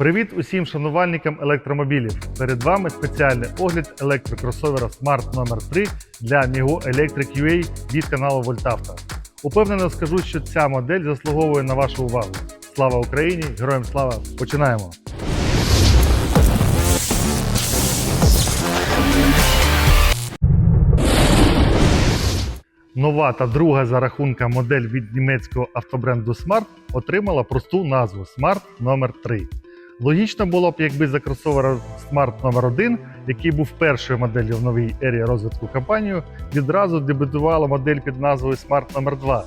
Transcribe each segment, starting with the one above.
Привіт усім шанувальникам електромобілів! Перед вами спеціальний огляд електрокросовера Smart номер 3 для Amigo Electric UA від каналу Voltavta. Упевнено скажу, що ця модель заслуговує на вашу увагу. Слава Україні! Героям слава! Починаємо! Нова та друга за рахунком модель від німецького автобренду Smart отримала просту назву Smart номер 3 Логічно було б, якби за кросовера Smart номер 1 який був першою моделлю в новій ері розвитку компанії, відразу дебютувала модель під назвою Smart номер 2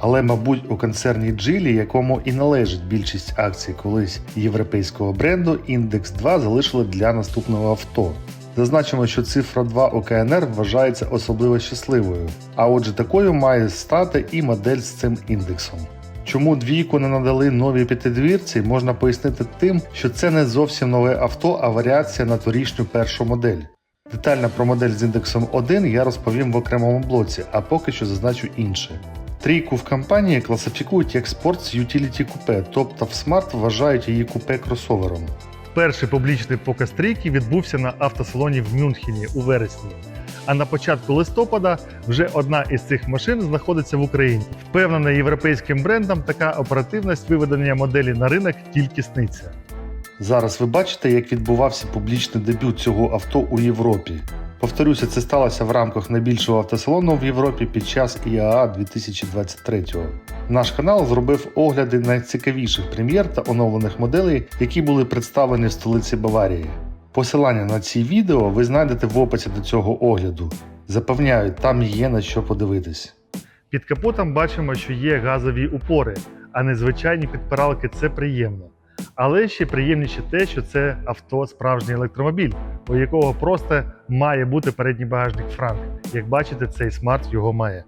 Але, мабуть, у концерні Geely, якому і належить більшість акцій колись європейського бренду, індекс 2 залишили для наступного авто. Зазначимо, що цифра 2 у КНР вважається особливо щасливою, а отже, такою має стати і модель з цим індексом. Чому двійку не надали новій п'ятидвірці, можна пояснити тим, що це не зовсім нове авто, а варіація на торішню першу модель. Детально про модель з індексом 1 я розповім в окремому блоці, а поки що зазначу інше. Трійку в компанії класифікують як Sports Utility Coupe, тобто в Smart вважають її купе кросовером. Перший публічний показ трійки відбувся на автосалоні в Мюнхені у вересні. А на початку листопада вже одна із цих машин знаходиться в Україні. Впевнена європейським брендам, така оперативність виведення моделі на ринок тільки сниться. Зараз ви бачите, як відбувався публічний дебют цього авто у Європі. Повторюся, це сталося в рамках найбільшого автосалону в Європі під час ІАА 2023. Наш канал зробив огляди найцікавіших прем'єр та оновлених моделей, які були представлені в столиці Баварії. Посилання на ці відео ви знайдете в описі до цього огляду. Запевняю, там є на що подивитись. Під капотом бачимо, що є газові упори, а не звичайні підпиралки це приємно. Але ще приємніше те, що це авто справжній електромобіль, у якого просто має бути передній багажник Франк. Як бачите, цей смарт його має.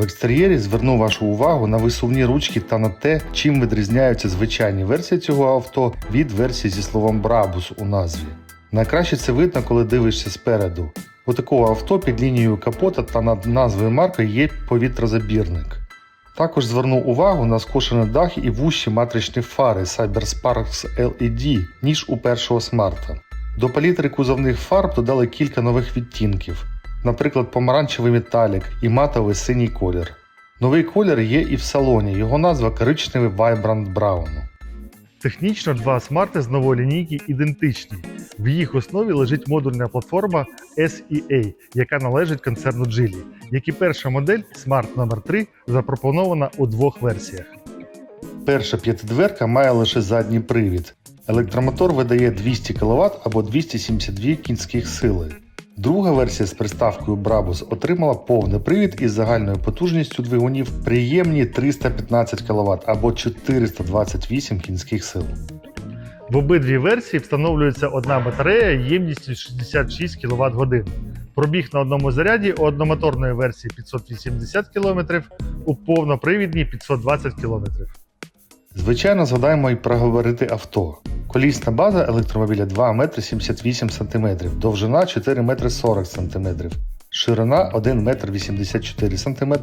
В екстер'єрі зверну вашу увагу на висувні ручки та на те, чим відрізняються звичайні версії цього авто від версії зі словом Брабус у назві. Найкраще це видно, коли дивишся спереду. У такого авто під лінією капота та над назвою марки є повітрозабірник. Також зверну увагу на скошений дах і вущі матричні фари CyberSparks LED, ніж у першого смарта. До палітри кузовних фарб додали кілька нових відтінків, наприклад, помаранчевий металік і матовий синій колір. Новий колір є і в салоні, його назва коричневий Vibrant Brown. Технічно два смарти з нової лінійки ідентичні. В їх основі лежить модульна платформа SEA, яка належить концерну Geely, як і перша модель Smart номер 3 запропонована у двох версіях. Перша п'ятидверка має лише задній привід. Електромотор видає 200 кВт або 272 кінських сили. Друга версія з приставкою Brabus отримала повний привід із загальною потужністю двигунів приємні 315 кВт або 428 кінських сил. В обидві версії встановлюється одна батарея ємністю 66 кВт годин. Пробіг на одному заряді у одномоторної версії 580 км, у повнопривідній 520 км. Звичайно, згадаємо і про габарити авто. Колісна база електромобіля 2 метри 78 см, довжина 4 метри 40 см, ширина 1 метр 84 см,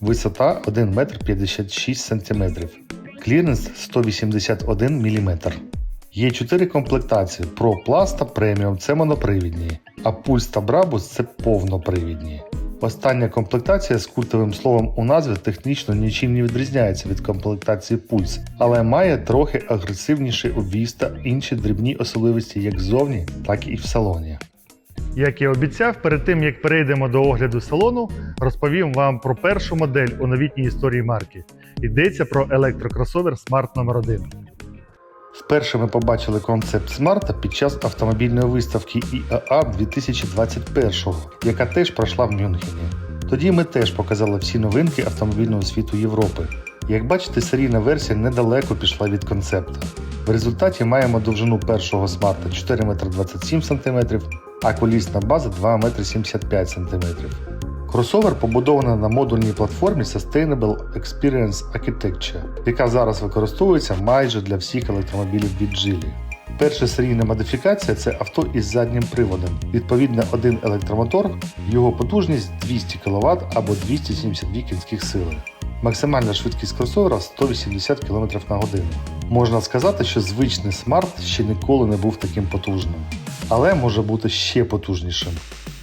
висота 1 метр 56 см, кліренс 181 мм. Є 4 комплектації. Pro Plus та Premium це монопривідні, а Pulse та Brabus це повнопривідні. Остання комплектація з культовим словом у назві технічно нічим не відрізняється від комплектації Pulse, але має трохи агресивніший обвіз та інші дрібні особливості як ззовні, так і в салоні. Як і обіцяв, перед тим як перейдемо до огляду салону, розповім вам про першу модель у новітній історії марки. Йдеться про електрокросовер Smart номер 1 Вперше ми побачили концепт смарта під час автомобільної виставки ІАА 2021, яка теж пройшла в Мюнхені. Тоді ми теж показали всі новинки автомобільного світу Європи. Як бачите, серійна версія недалеко пішла від концепта. В результаті маємо довжину першого смарта 4,27 см, а колісна база 2,75 см. Кросовер побудований на модульній платформі Sustainable Experience Architecture, яка зараз використовується майже для всіх електромобілів від Geely. Перша серійна модифікація це авто із заднім приводом. Відповідно, один електромотор, його потужність 200 кВт або 272 кінських сили. Максимальна швидкість кросовера 180 км на годину. Можна сказати, що звичний смарт ще ніколи не був таким потужним, але може бути ще потужнішим.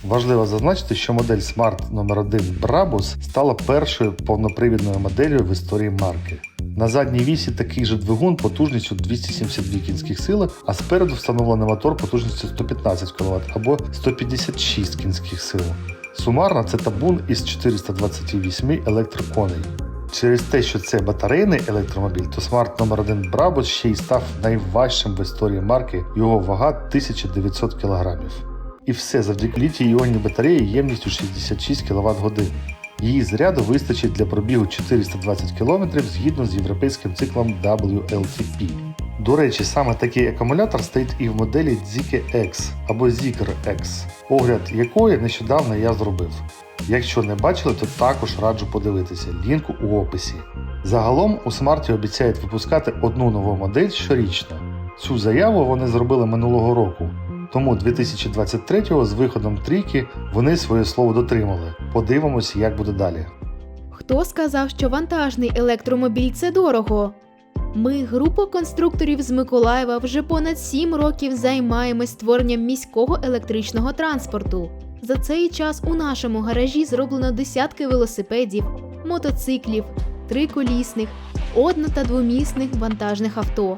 Важливо зазначити, що модель Smart номер 1 Brabus стала першою повнопривідною моделлю в історії марки. На задній вісі такий же двигун потужністю 272 кінських сили, а спереду встановлений мотор потужністю 115 кВт або 156 кінських сил. Сумарно це табун із 428 електроконей. Через те, що це батарейний електромобіль, то Smart номер 1 Brabus ще й став найважчим в історії марки, його вага 1900 кг. І все завдяки літій іонній батареї ємністю 66 кВт годин. Її заряду вистачить для пробігу 420 км згідно з європейським циклом WLTP. До речі, саме такий акумулятор стоїть і в моделі Zike X або Zikr X, огляд якої нещодавно я зробив. Якщо не бачили, то також раджу подивитися. Лінк у описі. Загалом у смарті обіцяють випускати одну нову модель щорічно. Цю заяву вони зробили минулого року. Тому 2023-го з виходом трійки вони своє слово дотримали. Подивимось, як буде далі. Хто сказав, що вантажний електромобіль це дорого? Ми, група конструкторів з Миколаєва, вже понад 7 років займаємось створенням міського електричного транспорту. За цей час у нашому гаражі зроблено десятки велосипедів, мотоциклів, триколісних, одно- та двомісних вантажних авто.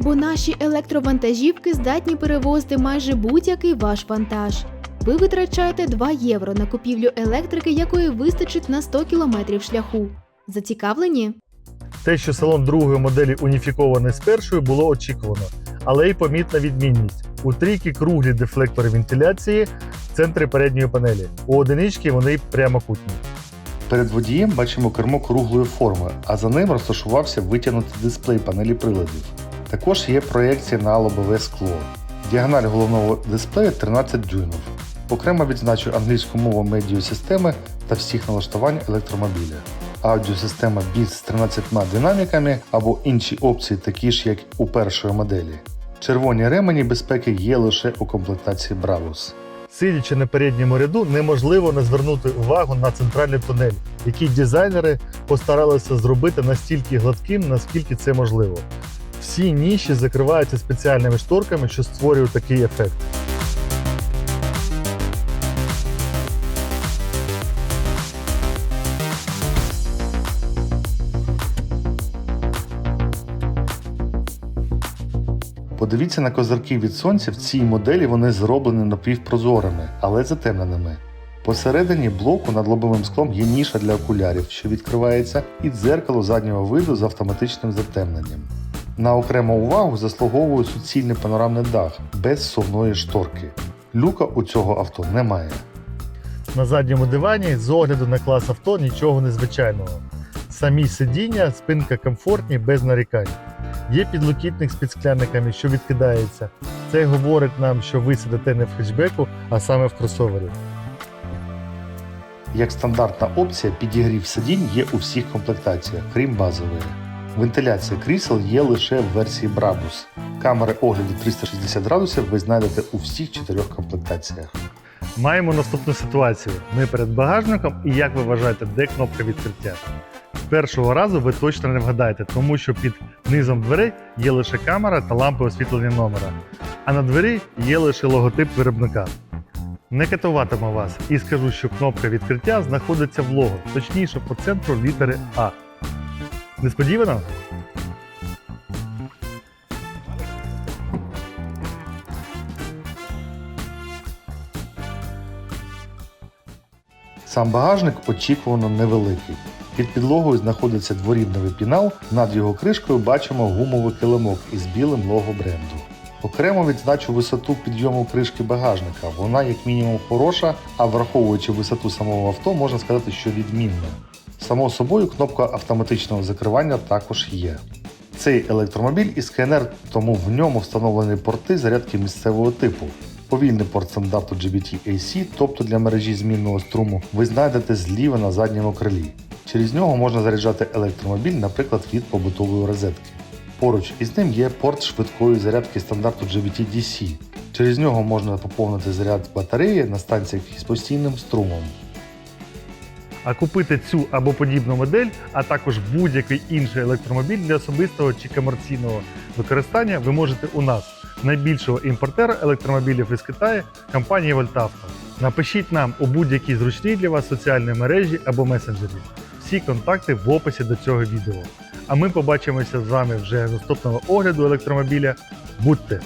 Бо наші електровантажівки здатні перевозити майже будь-який ваш вантаж. Ви витрачаєте 2 євро на купівлю електрики, якої вистачить на 100 кілометрів шляху. Зацікавлені? Те, що салон другої моделі уніфікований з першою, було очікувано, але й помітна відмінність. У трійки круглі дефлектори вентиляції в центрі передньої панелі. У одинички вони прямокутні. Перед водієм бачимо кермо круглої форми, а за ним розташувався витягнутий дисплей панелі приладів. Також є проєкція на лобове скло. Діагональ головного дисплея 13 дюймів. Окремо відзначу англійську мову медіасистеми та всіх налаштувань електромобіля. Аудіосистема Beats з 13 динаміками або інші опції, такі ж як у першої моделі. Червоні ремені безпеки є лише у комплектації Bravos. Сидячи на передньому ряду, неможливо не звернути увагу на центральний тунель, який дизайнери постаралися зробити настільки гладким, наскільки це можливо. Всі ніші закриваються спеціальними шторками, що створюють такий ефект. Подивіться на козирки від сонця в цій моделі вони зроблені напівпрозорими, але затемненими. Посередині блоку над лобовим склом є ніша для окулярів, що відкривається, і дзеркало заднього виду з автоматичним затемненням. На окрему увагу заслуговує суцільний панорамний дах без совної шторки. Люка у цього авто немає. На задньому дивані з огляду на клас авто нічого незвичайного. Самі сидіння, спинка комфортні, без нарікань. Є підлокітник з підсклянниками, що відкидається. Це говорить нам, що ви сидите не в хетчбеку, а саме в кросовері. Як стандартна опція, підігрів сидінь є у всіх комплектаціях, крім базової. Вентиляція крісел є лише в версії Brabus. Камери огляду 360 градусів ви знайдете у всіх чотирьох комплектаціях. Маємо наступну ситуацію. Ми перед багажником, і як ви вважаєте, де кнопка відкриття? Першого разу ви точно не вгадаєте, тому що під низом дверей є лише камера та лампи освітлення номера, а на двері є лише логотип виробника. Не катуватиму вас і скажу, що кнопка відкриття знаходиться в лого, точніше по центру літери А. Несподівано? Сам багажник очікувано невеликий. Під підлогою знаходиться дворівневий пінал, над його кришкою бачимо гумовий килимок із білим лого бренду. Окремо відзначу висоту підйому кришки багажника. Вона як мінімум хороша, а враховуючи висоту самого авто, можна сказати, що відмінна. Само собою, кнопка автоматичного закривання також є. Цей електромобіль із КНР, тому в ньому встановлені порти зарядки місцевого типу. Повільний порт стандарту GBT-AC, тобто для мережі змінного струму, ви знайдете зліва на задньому крилі. Через нього можна заряджати електромобіль, наприклад, від побутової розетки. Поруч із ним є порт швидкої зарядки стандарту GBT-DC. Через нього можна поповнити заряд батареї на станціях із постійним струмом. А купити цю або подібну модель, а також будь-який інший електромобіль для особистого чи комерційного використання ви можете у нас, найбільшого імпортера електромобілів із Китаю, компанії Вольтавто. Напишіть нам у будь-якій зручній для вас соціальній мережі або месенджері. Всі контакти в описі до цього відео. А ми побачимося з вами вже наступного огляду електромобіля. Будьте!